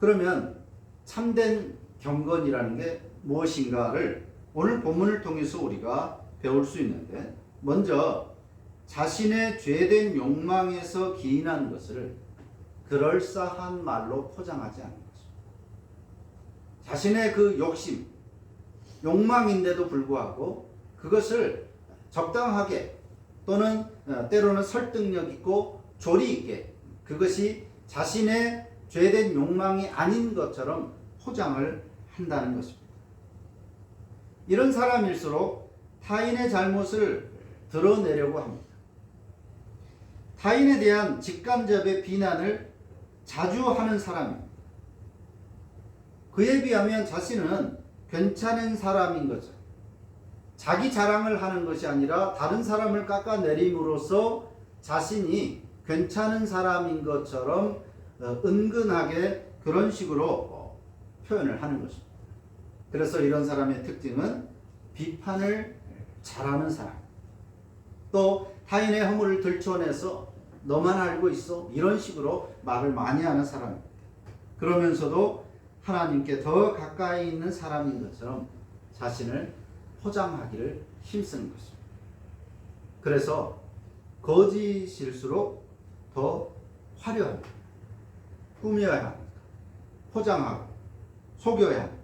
그러면 참된 경건이라는 게 무엇인가를 오늘 본문을 통해서 우리가 배울 수 있는데 먼저 자신의 죄된 욕망에서 기인한 것을 그럴싸한 말로 포장하지 않는 것입니다. 자신의 그 욕심, 욕망인데도 불구하고 그것을 적당하게 또는 어, 때로는 설득력 있고 조리 있게 그것이 자신의 죄된 욕망이 아닌 것처럼 포장을 한다는 것입니다. 이런 사람일수록 타인의 잘못을 드러내려고 합니다. 타인에 대한 직간접의 비난을 자주 하는 사람입니다. 그에 비하면 자신은 괜찮은 사람인 거죠. 자기 자랑을 하는 것이 아니라 다른 사람을 깎아내림으로써 자신이 괜찮은 사람인 것처럼 어, 은근하게 그런 식으로 어, 표현을 하는 것입니다. 그래서 이런 사람의 특징은 비판을 잘하는 사람. 또 타인의 허물을 들춰내서 너만 알고 있어 이런 식으로 말을 많이 하는 사람입니다. 그러면서도 하나님께 더 가까이 있는 사람인 것처럼 자신을 포장하기를 힘쓰는 것입니다. 그래서 거짓일수록 더 화려합니다. 꾸며야 합니다. 포장하고 속여야 합니다.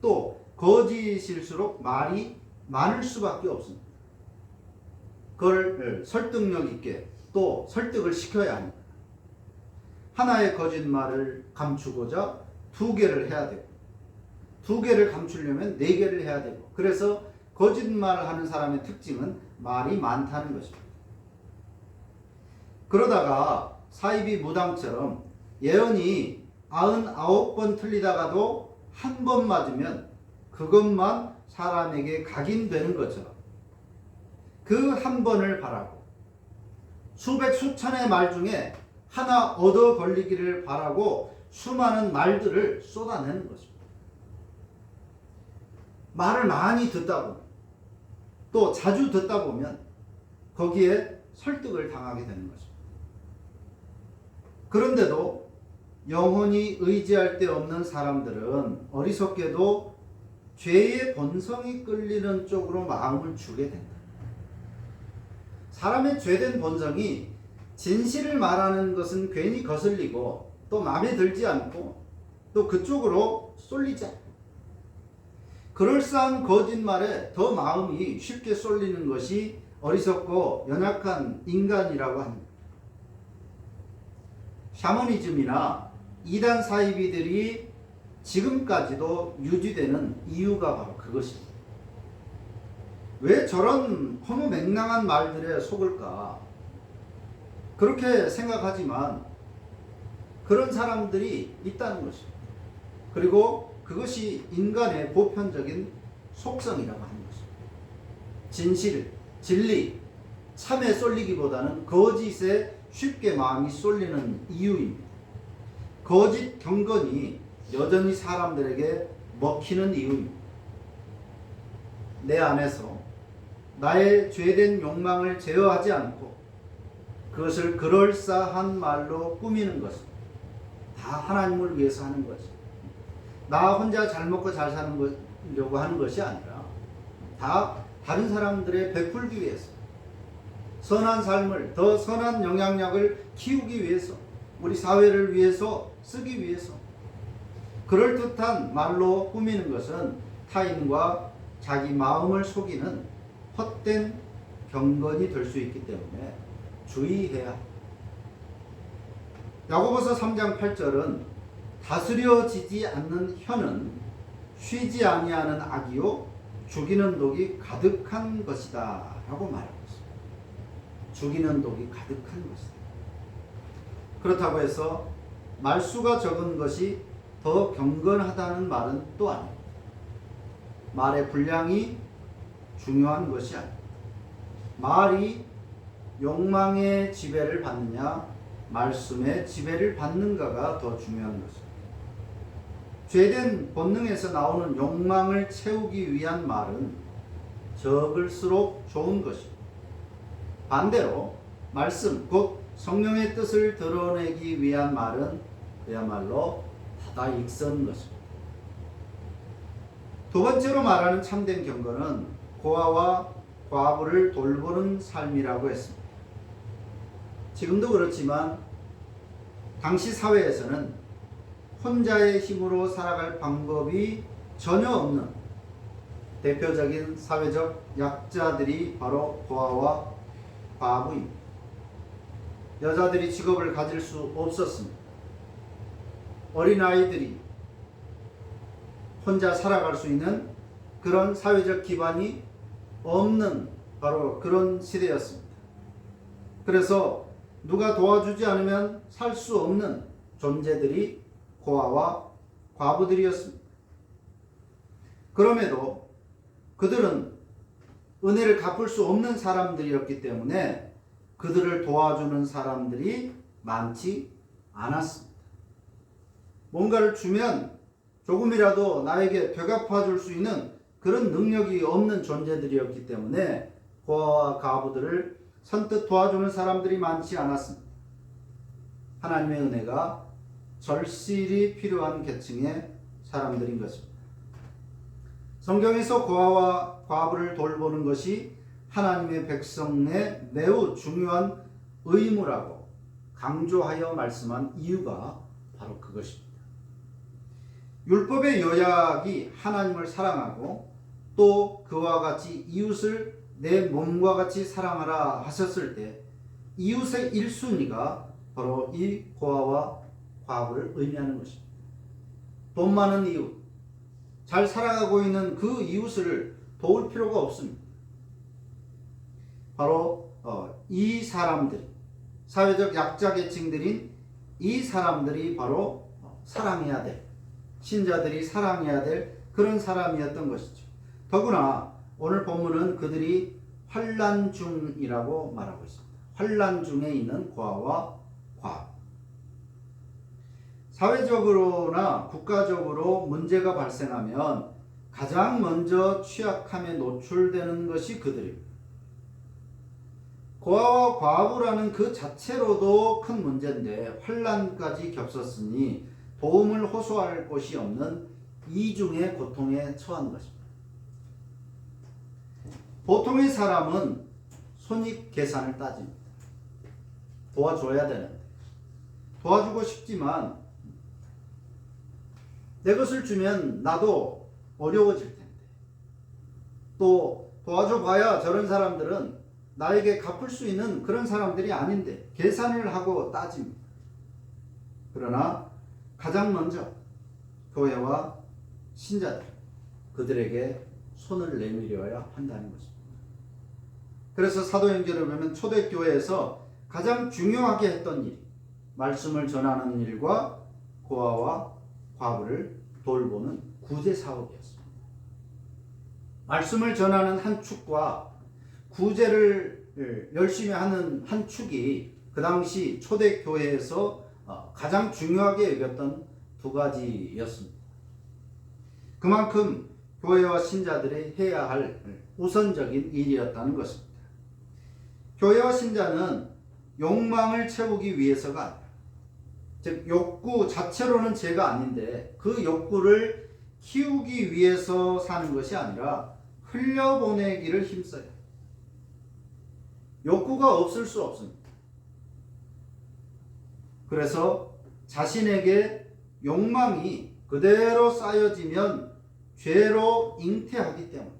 또 거짓일수록 말이 많을 수밖에 없습니다. 그걸 설득력 있게 또 설득을 시켜야 합니다. 하나의 거짓말을 감추고자 두 개를 해야 되고 두 개를 감추려면 네 개를 해야 되고 그래서 거짓말을 하는 사람의 특징은 말이 많다는 것입니다. 그러다가 사이비 무당처럼 예언이 99번 틀리다가도 한 번 맞으면 그것만 사람에게 각인되는 것처럼 그 한 번을 바라고 수백 수천의 말 중에 하나 얻어 걸리기를 바라고 수많은 말들을 쏟아내는 것입니다. 말을 많이 듣다 보면 또 자주 듣다 보면 거기에 설득을 당하게 되는 것입니다. 그런데도 영혼이 의지할 데 없는 사람들은 어리석게도 죄의 본성이 끌리는 쪽으로 마음을 주게 된다. 사람의 죄된 본성이 진실을 말하는 것은 괜히 거슬리고 또 마음에 들지 않고 또 그쪽으로 쏠리지 그럴싸한 거짓말에 더 마음이 쉽게 쏠리는 것이 어리석고 연약한 인간이라고 합니다. 샤머니즘이나 이단 사이비들이 지금까지도 유지되는 이유가 바로 그것입니다. 왜 저런 허무맹랑한 말들에 속을까? 그렇게 생각하지만 그런 사람들이 있다는 것입니다. 그리고 그것이 인간의 보편적인 속성이라고 하는 것입니다. 진실, 진리, 참에 쏠리기보다는 거짓에 쉽게 마음이 쏠리는 이유입니다. 거짓 경건이 여전히 사람들에게 먹히는 이유입니다. 내 안에서 나의 죄된 욕망을 제어하지 않고 그것을 그럴싸한 말로 꾸미는 것은 다 하나님을 위해서 하는 것이. 나 혼자 잘 먹고 잘 사는 거려고 하는 것이 아니라 다 다른 사람들의 베풀기 위해서 선한 삶을 더 선한 영향력을 키우기 위해서 우리 사회를 위해서 쓰기 위해서 그럴듯한 말로 꾸미는 것은 타인과 자기 마음을 속이는 헛된 경건이 될 수 있기 때문에 주의해야. 야고보서 3장 8절은 다스려지지 않는 혀는 쉬지 아니하는 악이요 죽이는 독이 가득한 것이다 라고 말하고 있습니다. 죽이는 독이 가득한 것이다. 그렇다고 해서 말수가 적은 것이 더 경건하다는 말은 또 아닙니다. 말의 분량이 중요한 것이 아닙니다. 말이 욕망의 지배를 받느냐 말씀의 지배를 받는가가 더 중요한 것입니다. 죄된 본능에서 나오는 욕망을 채우기 위한 말은 적을수록 좋은 것입니다. 반대로 말씀 곧 성령의 뜻을 드러내기 위한 말은 그야말로 다 익선 것입니다. 두 번째로 말하는 참된 경건은 고아와 과부를 돌보는 삶이라고 했습니다. 지금도 그렇지만 당시 사회에서는 혼자의 힘으로 살아갈 방법이 전혀 없는 대표적인 사회적 약자들이 바로 고아와 과부입니다. 여자들이 직업을 가질 수 없었습니다. 어린아이들이 혼자 살아갈 수 있는 그런 사회적 기반이 없는 바로 그런 시대였습니다. 그래서 누가 도와주지 않으면 살 수 없는 존재들이 고아와 과부들이었습니다. 그럼에도 그들은 은혜를 갚을 수 없는 사람들이었기 때문에 그들을 도와주는 사람들이 많지 않았습니다. 뭔가를 주면 조금이라도 나에게 되갚아 줄 수 있는 그런 능력이 없는 존재들이었기 때문에 고아와 가부들을 선뜻 도와주는 사람들이 많지 않았습니다. 하나님의 은혜가 절실히 필요한 계층의 사람들인 것입니다. 성경에서 고아와 과부를 돌보는 것이 하나님의 백성의 매우 중요한 의무라고 강조하여 말씀한 이유가 바로 그것입니다. 율법의 요약이 하나님을 사랑하고 또 그와 같이 이웃을 내 몸과 같이 사랑하라 하셨을 때 이웃의 1순위가 바로 이 고아와 과부를 의미하는 것입니다. 돈 많은 이웃, 잘 살아가고 있는 그 이웃을 도울 필요가 없습니다. 바로 어, 이 사람들, 사회적 약자 계층들인 이 사람들이 바로 사랑해야 될, 신자들이 사랑해야 될 그런 사람이었던 것이죠. 더구나 오늘 본문은 그들이 환란 중이라고 말하고 있습니다. 환란 중에 있는 고아와 과. 사회적으로나 국가적으로 문제가 발생하면 가장 먼저 취약함에 노출되는 것이 그들입니다. 고아와 과부라는 그 자체로도 큰 문제인데 환란까지 겹쳤으니 도움을 호소할 곳이 없는 이중의 고통에 처한 것입니다. 보통의 사람은 손익 계산을 따집니다. 도와줘야 되는데 도와주고 싶지만 내 것을 주면 나도 어려워질 텐데 또 도와줘 봐야 저런 사람들은 나에게 갚을 수 있는 그런 사람들이 아닌데 계산을 하고 따집니다. 그러나 가장 먼저 교회와 신자들 그들에게 손을 내밀어야 한다는 것입니다. 그래서 사도행전을 보면 초대교회에서 가장 중요하게 했던 일이 말씀을 전하는 일과 고아와 과부를 돌보는 구제 사업이었습니다. 말씀을 전하는 한 축과 구제를 열심히 하는 한 축이 그 당시 초대교회에서 어, 가장 중요하게 여겼던 두 가지였습니다. 그만큼 교회와 신자들이 해야 할 우선적인 일이었다는 것입니다. 교회와 신자는 욕망을 채우기 위해서가 아니라 즉 욕구 자체로는 죄가 아닌데 그 욕구를 키우기 위해서 사는 것이 아니라 흘려보내기를 힘써요. 욕구가 없을 수 없습니다. 그래서 자신에게 욕망이 그대로 쌓여지면 죄로 잉태하기 때문에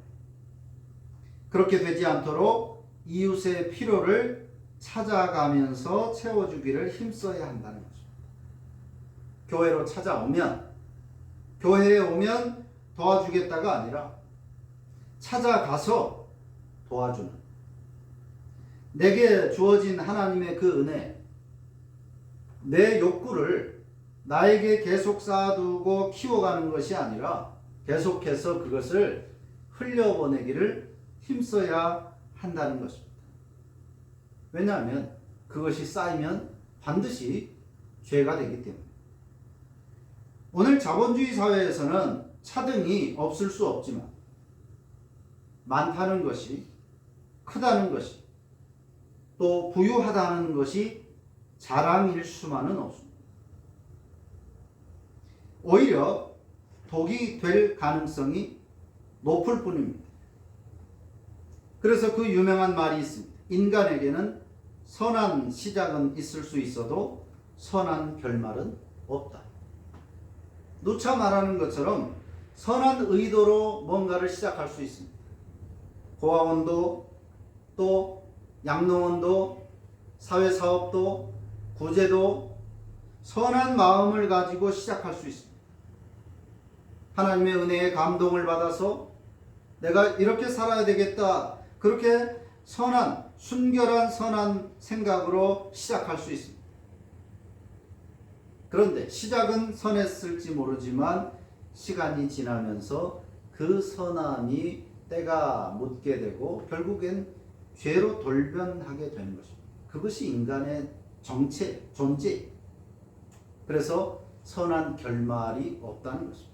그렇게 되지 않도록 이웃의 필요를 찾아가면서 채워주기를 힘써야 한다는 것입니다. 교회로 찾아오면 교회에 오면 도와주겠다가 아니라 찾아가서 도와주는 내게 주어진 하나님의 그 은혜 내 욕구를 나에게 계속 쌓아두고 키워가는 것이 아니라 계속해서 그것을 흘려보내기를 힘써야 한다는 것입니다. 왜냐하면 그것이 쌓이면 반드시 죄가 되기 때문에. 오늘 자본주의 사회에서는 차등이 없을 수 없지만 많다는 것이 크다는 것이 또 부유하다는 것이 자랑일 수만은 없습니다. 오히려 독이 될 가능성이 높을 뿐입니다. 그래서 그 유명한 말이 있습니다. 인간에게는 선한 시작은 있을 수 있어도 선한 결말은 없다. 누차 말하는 것처럼 선한 의도로 뭔가를 시작할 수 있습니다. 고아원도 또 양로원도 사회사업도 구제도 선한 마음을 가지고 시작할 수 있습니다. 하나님의 은혜에 감동을 받아서 내가 이렇게 살아야 되겠다. 그렇게 선한, 순결한 선한 생각으로 시작할 수 있습니다. 그런데 시작은 선했을지 모르지만 시간이 지나면서 그 선함이 때가 묻게 되고 결국엔 죄로 돌변하게 되는 것입니다. 그것이 인간의 정체, 존재. 그래서 선한 결말이 없다는 것입니다.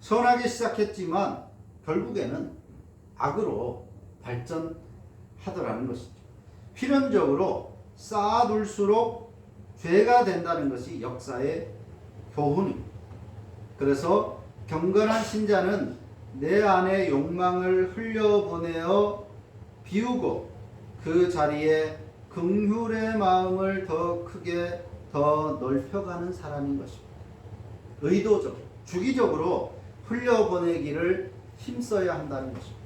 선하게 시작했지만 결국에는 악으로 발전하더라는 것이죠. 필연적으로 쌓아둘수록 죄가 된다는 것이 역사의 교훈입니다. 그래서 경건한 신자는 내 안의 욕망을 흘려보내어 비우고 그 자리에 긍휼의 마음을 더 크게 더 넓혀가는 사람인 것입니다. 의도적, 주기적으로 흘려보내기를 힘써야 한다는 것입니다.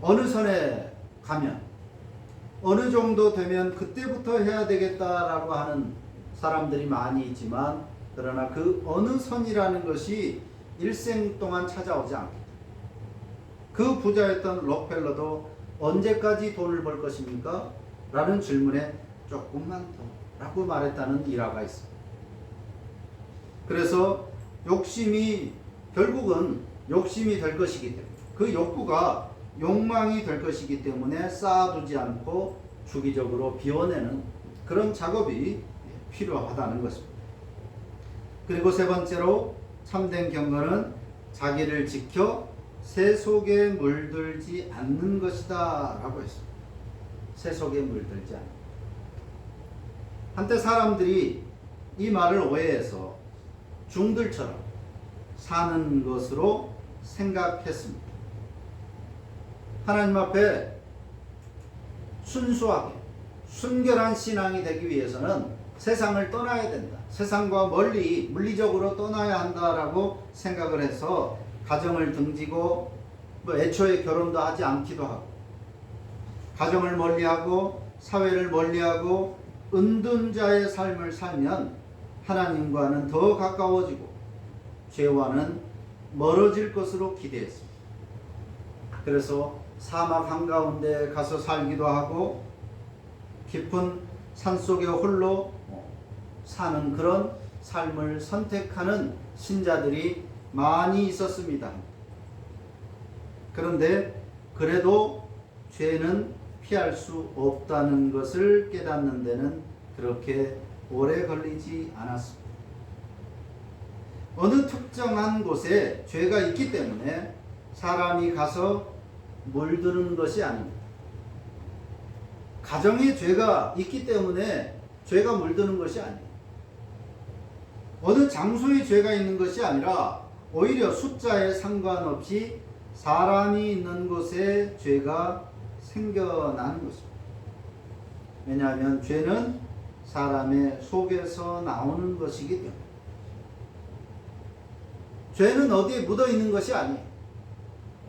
어느 선에 가면 어느 정도 되면 그때부터 해야 되겠다라고 하는 사람들이 많이 있지만 그러나 그 어느 선이라는 것이 일생 동안 찾아오지 않겠다. 그 부자였던 록펠러도 언제까지 돈을 벌 것입니까? 라는 질문에 조금만 더 라고 말했다는 일화가 있습니다. 그래서 욕심이 결국은 욕심이 될 것이기 때문에 그 욕구가 욕망이 될 것이기 때문에 쌓아두지 않고 주기적으로 비워내는 그런 작업이 필요하다는 것입니다. 그리고 세 번째로 참된 경건은 자기를 지켜 새 속에 물들지 않는 것이다 라고 했습니다. 새 속에 물들지 않는 한때 사람들이 이 말을 오해해서 중들처럼 사는 것으로 생각했습니다. 하나님 앞에 순수하게 순결한 신앙이 되기 위해서는 세상을 떠나야 된다. 세상과 멀리 물리적으로 떠나야 한다라고 생각을 해서 가정을 등지고 뭐 애초에 결혼도 하지 않기도 하고 가정을 멀리하고 사회를 멀리하고 은둔자의 삶을 살면 하나님과는 더 가까워지고 죄와는 멀어질 것으로 기대했습니다. 그래서 사막 한가운데 가서 살기도 하고 깊은 산 속에 홀로 사는 그런 삶을 선택하는 신자들이 많이 있었습니다. 그런데 그래도 죄는 피할 수 없다는 것을 깨닫는 데는 그렇게 오래 걸리지 않았습니다. 어느 특정한 곳에 죄가 있기 때문에 사람이 가서 물드는 것이 아닙니다. 가정에 죄가 있기 때문에 죄가 물드는 것이 아니에요. 어느 장소에 죄가 있는 것이 아니라 오히려 숫자에 상관없이 사람이 있는 곳에 죄가 생겨나는 것입니다. 왜냐하면 죄는 사람의 속에서 나오는 것이기 때문에. 죄는 어디에 묻어 있는 것이 아니에요.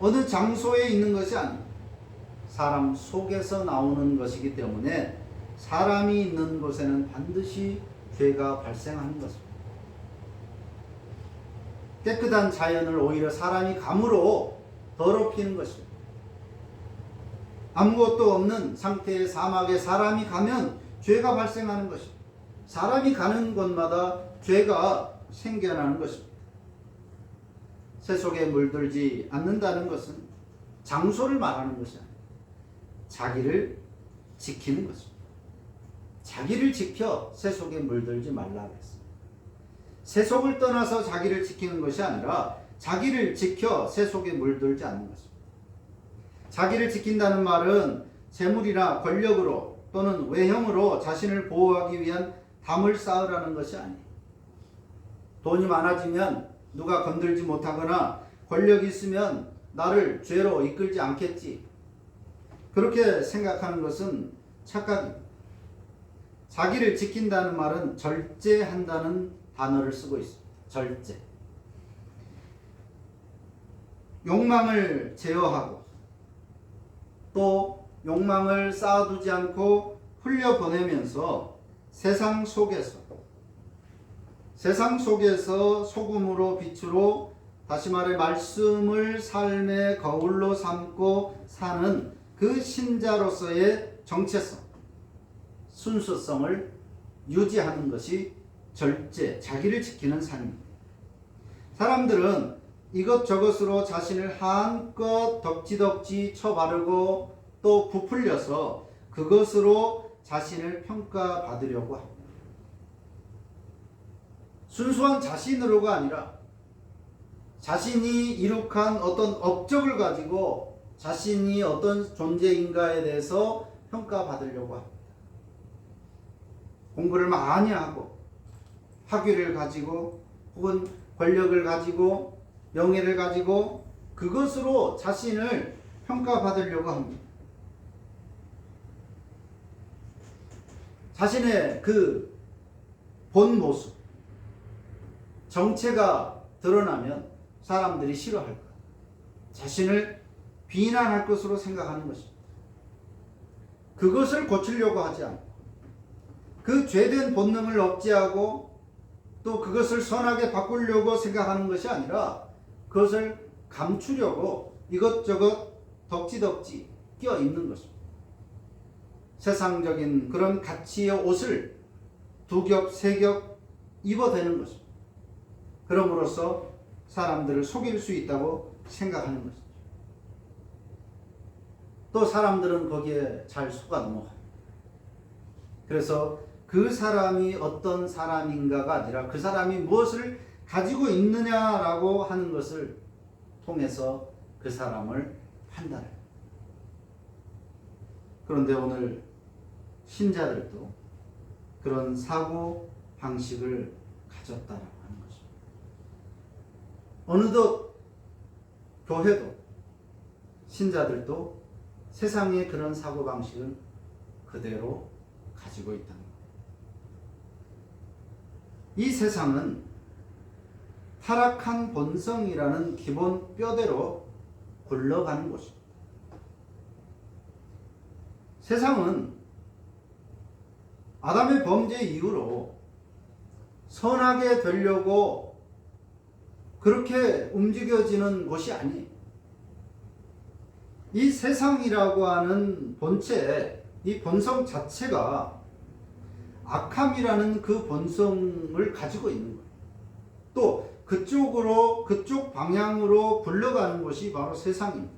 어느 장소에 있는 것이 아니에요. 사람 속에서 나오는 것이기 때문에 사람이 있는 곳에는 반드시 죄가 발생하는 것입니다. 깨끗한 자연을 오히려 사람이 감으로 더럽히는 것입니다. 아무것도 없는 상태의 사막에 사람이 가면 죄가 발생하는 것입니다. 사람이 가는 곳마다 죄가 생겨나는 것입니다. 새 속에 물들지 않는다는 것은 장소를 말하는 것이 아니에요. 자기를 지키는 것입니다. 자기를 지켜 새 속에 물들지 말라고 했습니다. 새 속을 떠나서 자기를 지키는 것이 아니라 자기를 지켜 새 속에 물들지 않는 것입니다. 자기를 지킨다는 말은 재물이나 권력으로 또는 외형으로 자신을 보호하기 위한 담을 쌓으라는 것이 아니에요. 돈이 많아지면 누가 건들지 못하거나 권력이 있으면 나를 죄로 이끌지 않겠지. 그렇게 생각하는 것은 착각입니다. 자기를 지킨다는 말은 절제한다는 단어를 쓰고 있습니다. 절제. 욕망을 제어하고 또 욕망을 쌓아두지 않고 흘려보내면서 세상 속에서 세상 속에서 소금으로 빛으로 다시 말해 말씀을 삶의 거울로 삼고 사는 그 신자로서의 정체성, 순수성을 유지하는 것이 절제, 자기를 지키는 삶입니다. 사람들은 이것저것으로 자신을 한껏 덕지덕지 쳐바르고 또 부풀려서 그것으로 자신을 평가받으려고 합니다. 순수한 자신으로가 아니라 자신이 이룩한 어떤 업적을 가지고 자신이 어떤 존재인가에 대해서 평가받으려고 합니다. 공부를 많이 하고 학위를 가지고 혹은 권력을 가지고 명예를 가지고 그것으로 자신을 평가받으려고 합니다. 자신의 그 본 모습, 정체가 드러나면 사람들이 싫어할 것, 자신을 비난할 것으로 생각하는 것입니다. 그것을 고치려고 하지 않고, 그 죄된 본능을 억제하고 또 그것을 선하게 바꾸려고 생각하는 것이 아니라 그것을 감추려고 이것저것 덕지덕지 끼어 있는 것입니다. 세상적인 그런 가치의 옷을 두 겹, 세 겹 입어대는 것입니다. 그럼으로써 사람들을 속일 수 있다고 생각하는 것이죠. 또 사람들은 거기에 잘 속아 넘어가요. 그래서 그 사람이 어떤 사람인가가 아니라 그 사람이 무엇을 가지고 있느냐라고 하는 것을 통해서 그 사람을 판단해요. 그런데 오늘 신자들도 그런 사고 방식을 가졌다라고 하는 것입니다. 어느덧 교회도 신자들도 세상의 그런 사고 방식을 그대로 가지고 있다는 것. 이 세상은 타락한 본성이라는 기본 뼈대로 굴러가는 곳입니다. 세상은 아담의 범죄 이후로 선하게 되려고 그렇게 움직여지는 것이 아니에요. 이 세상이라고 하는 본체, 이 본성 자체가 악함이라는 그 본성을 가지고 있는 거예요. 또 그쪽으로, 그쪽 방향으로 굴러가는 것이 바로 세상입니다.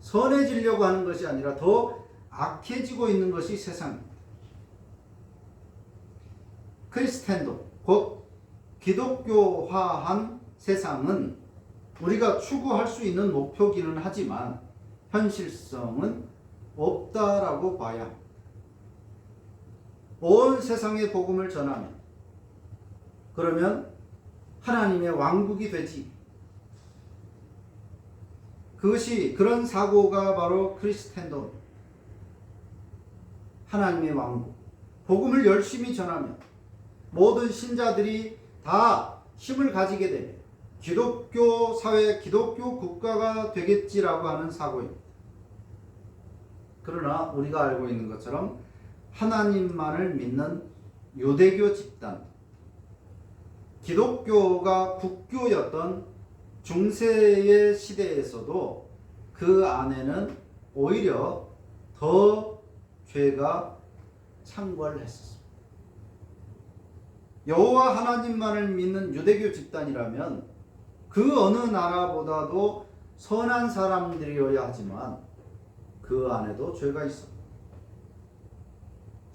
선해지려고 하는 것이 아니라 더 악해지고 있는 것이 세상입니다. 크리스텐도, 곧 기독교화한 세상은 우리가 추구할 수 있는 목표기는 하지만 현실성은 없다라고 봐야 합니다. 온 세상에 복음을 전하면 그러면 하나님의 왕국이 되지. 그것이 그런 사고가 바로 크리스텐도 하나님의 왕국. 복음을 열심히 전하면 모든 신자들이 다 힘을 가지게 되면 기독교 사회, 기독교 국가가 되겠지라고 하는 사고입니다. 그러나 우리가 알고 있는 것처럼 하나님만을 믿는 유대교 집단, 기독교가 국교였던 중세의 시대에서도 그 안에는 오히려 더 죄가 창궐했었습니다. 여호와 하나님만을 믿는 유대교 집단이라면 그 어느 나라보다도 선한 사람들이어야 하지만 그 안에도 죄가 있어.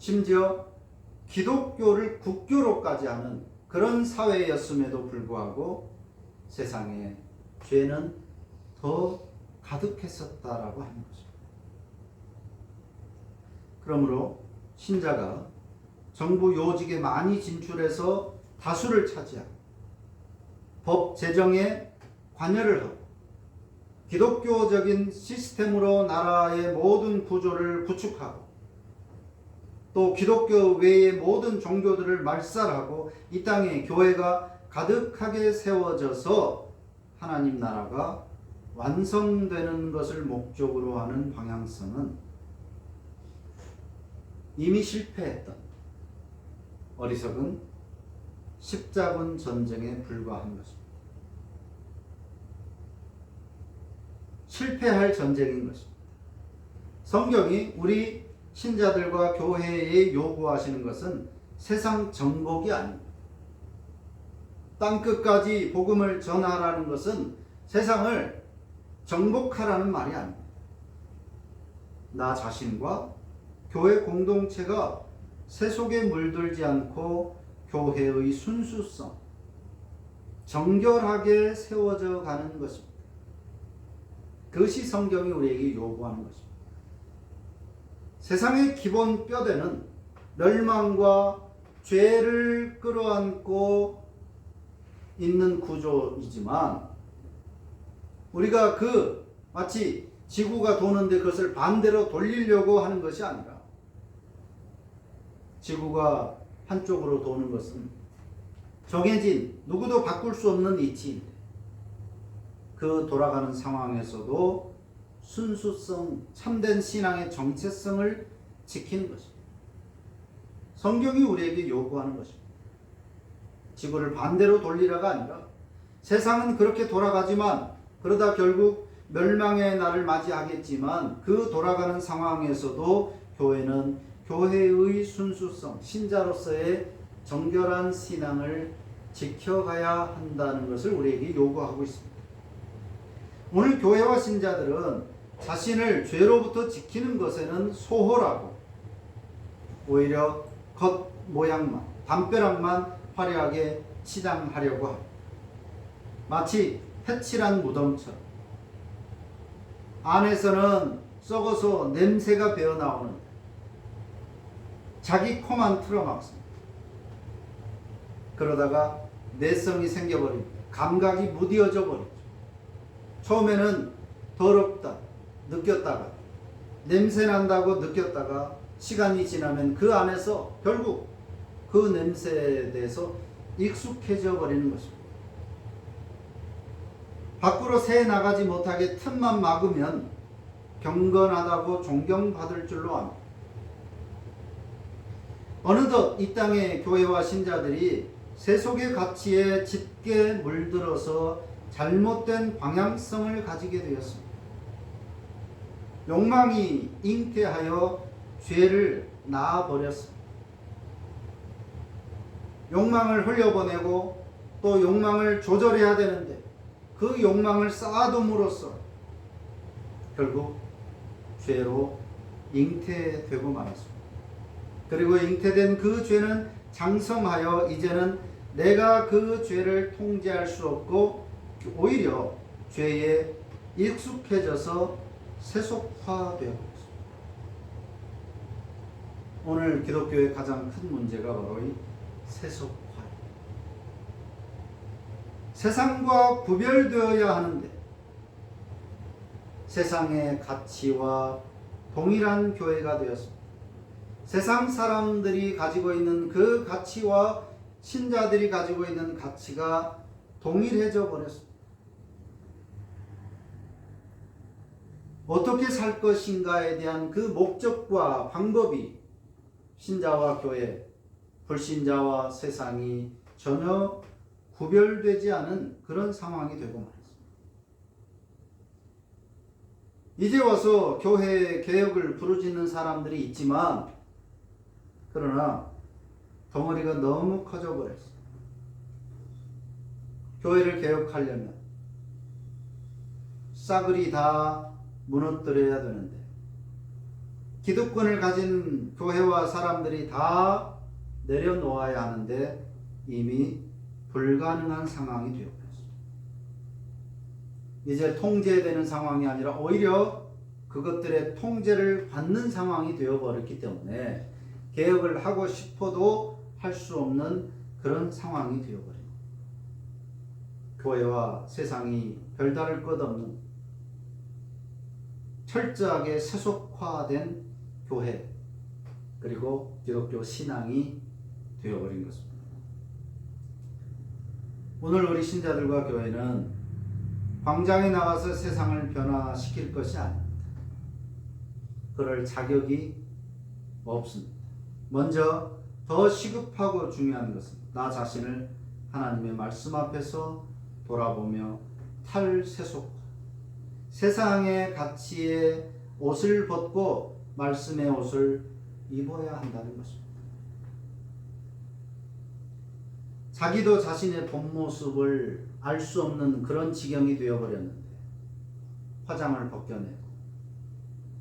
심지어 기독교를 국교로까지 하는 그런 사회였음에도 불구하고 세상에 죄는 더 가득했었다라고 하는 거죠. 그러므로 신자가 정부 요직에 많이 진출해서 다수를 차지하고 법 제정에 관여를 하고 기독교적인 시스템으로 나라의 모든 구조를 구축하고 또 기독교 외의 모든 종교들을 말살하고 이 땅에 교회가 가득하게 세워져서 하나님 나라가 완성되는 것을 목적으로 하는 방향성은 이미 실패했던 어리석은 십자군 전쟁에 불과한 것입니다. 실패할 전쟁인 것입니다. 성경이 우리 신자들과 교회에 요구하시는 것은 세상 정복이 아닙니다. 땅 끝까지 복음을 전하라는 것은 세상을 정복하라는 말이 아닙니다. 나 자신과 교회 공동체가 세속에 물들지 않고 교회의 순수성, 정결하게 세워져 가는 것입니다. 그것이 성경이 우리에게 요구하는 것입니다. 세상의 기본 뼈대는 멸망과 죄를 끌어안고 있는 구조이지만 우리가 그 마치 지구가 도는데 그것을 반대로 돌리려고 하는 것이 아니라 지구가 한쪽으로 도는 것은 정해진 누구도 바꿀 수 없는 이치인데 그 돌아가는 상황에서도 순수성, 참된 신앙의 정체성을 지키는 것입니다. 성경이 우리에게 요구하는 것입니다. 지구를 반대로 돌리라가 아니라 세상은 그렇게 돌아가지만 그러다 결국 멸망의 날을 맞이하겠지만 그 돌아가는 상황에서도 교회는 교회의 순수성, 신자로서의 정결한 신앙을 지켜가야 한다는 것을 우리에게 요구하고 있습니다. 오늘 교회와 신자들은 자신을 죄로부터 지키는 것에는 소홀하고 오히려 겉 모양만, 담벼락만 화려하게 치장하려고 합니다. 마치 해칠한 무덤처럼 안에서는 썩어서 냄새가 배어 나오는 자기 코만 틀어막습니다. 그러다가 내성이 생겨버립니다. 감각이 무디어져 버리죠. 처음에는 더럽다 느꼈다가 냄새 난다고 느꼈다가 시간이 지나면 그 안에서 결국 그 냄새에 대해서 익숙해져 버리는 것입니다. 밖으로 새 나가지 못하게 틈만 막으면 경건하다고 존경받을 줄로 압니다. 어느덧 이 땅의 교회와 신자들이 세속의 가치에 짙게 물들어서 잘못된 방향성을 가지게 되었습니다. 욕망이 잉태하여 죄를 낳아버렸습니다. 욕망을 흘려보내고 또 욕망을 조절해야 되는데 그 욕망을 쌓아둠으로써 결국 죄로 잉태되고 말았습니다. 그리고 잉태된 그 죄는 장성하여 이제는 내가 그 죄를 통제할 수 없고 오히려 죄에 익숙해져서 세속화되었습니다. 오늘 기독교의 가장 큰 문제가 바로 이 세속화. 세상과 구별되어야 하는데 세상의 가치와 동일한 교회가 되었습니다. 세상 사람들이 가지고 있는 그 가치와 신자들이 가지고 있는 가치가 동일해져 버렸습니다. 어떻게 살 것인가에 대한 그 목적과 방법이 신자와 교회, 불신자와 세상이 전혀 구별되지 않은 그런 상황이 되고 말았습니다. 이제 와서 교회 개혁을 부르짖는 사람들이 있지만 그러나 덩어리가 너무 커져 버렸어. 교회를 개혁하려면 싸그리 다 무너뜨려야 되는데 기득권을 가진 교회와 사람들이 다 내려놓아야 하는데 이미 불가능한 상황이 되어버렸습니다. 이제 통제되는 상황이 아니라 오히려 그것들의 통제를 받는 상황이 되어버렸기 때문에 개혁을 하고 싶어도 할 수 없는 그런 상황이 되어버립니다. 교회와 세상이 별다를 것 없는 철저하게 세속화된 교회 그리고 기독교 신앙이 되어버린 것입니다. 오늘 우리 신자들과 교회는 광장에 나가서 세상을 변화시킬 것이 아닙니다. 그럴 자격이 없습니다. 먼저 더 시급하고 중요한 것은 나 자신을 하나님의 말씀 앞에서 돌아보며 탈세속 세상의 가치의 옷을 벗고 말씀의 옷을 입어야 한다는 것입니다. 자기도 자신의 본 모습을 알 수 없는 그런 지경이 되어버렸는데 화장을 벗겨내고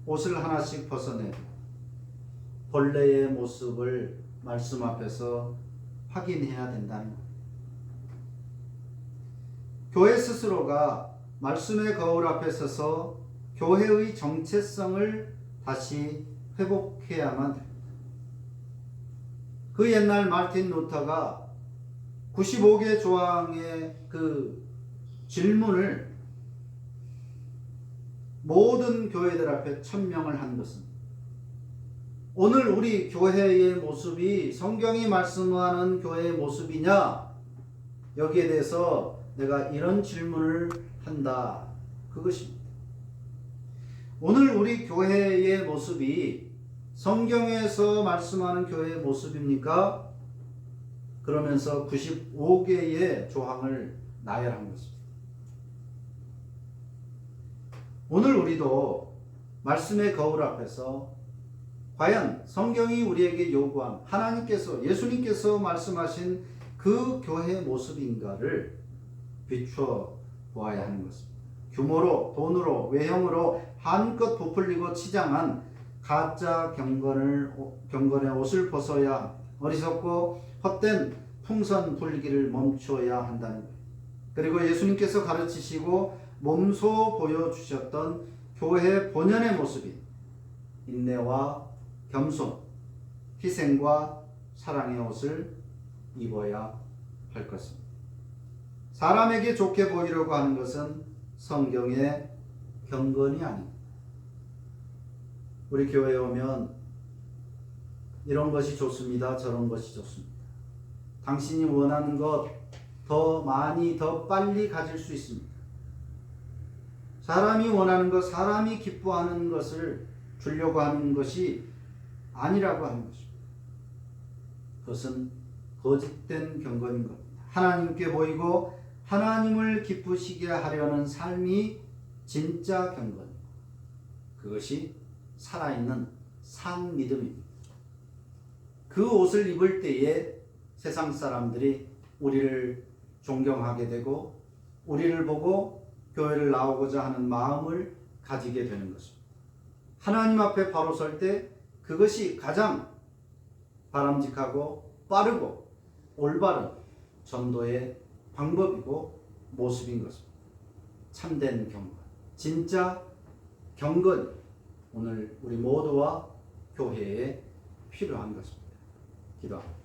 옷을 하나씩 벗어내고 본래의 모습을 말씀 앞에서 확인해야 된다는 것. 교회 스스로가 말씀의 거울 앞에 서서 교회의 정체성을 다시 회복해야만 됩니다. 그 옛날 마틴 루터가 95개 조항의 그 질문을 모든 교회들 앞에 천명을 한 것은 오늘 우리 교회의 모습이 성경이 말씀하는 교회의 모습이냐 여기에 대해서 내가 이런 질문을 한다 그것입니다. 오늘 우리 교회의 모습이 성경에서 말씀하는 교회의 모습입니까? 그러면서 95개의 조항을 나열한 것입니다. 오늘 우리도 말씀의 거울 앞에서 과연 성경이 우리에게 요구한 하나님께서 예수님께서 말씀하신 그 교회의 모습인가를 비추어 보아야 하는 것입니다. 규모로, 돈으로, 외형으로 한껏 부풀리고 치장한 가짜 경건을 경건의 옷을 벗어야. 어리석고 헛된 풍선 불기를 멈춰야 한다는 거예요. 그리고 예수님께서 가르치시고 몸소 보여주셨던 교회 본연의 모습이 인내와 겸손, 희생과 사랑의 옷을 입어야 할 것입니다. 사람에게 좋게 보이려고 하는 것은 성경의 경건이 아닙니다. 우리 교회에 오면 이런 것이 좋습니다. 저런 것이 좋습니다. 당신이 원하는 것 더 많이 더 빨리 가질 수 있습니다. 사람이 원하는 것, 사람이 기뻐하는 것을 주려고 하는 것이 아니라고 하는 것입니다. 그것은 거짓된 경건인 겁니다. 하나님께 보이고 하나님을 기쁘시게 하려는 삶이 진짜 경건입니다. 그것이 살아있는 상 믿음입니다. 그 옷을 입을 때에 세상 사람들이 우리를 존경하게 되고 우리를 보고 교회를 나오고자 하는 마음을 가지게 되는 것입니다. 하나님 앞에 바로 설 때 그것이 가장 바람직하고 빠르고 올바른 전도의 방법이고 모습인 것입니다. 참된 경건, 진짜 경건 오늘 우리 모두와 교회에 필요한 것입니다. 기도합니다.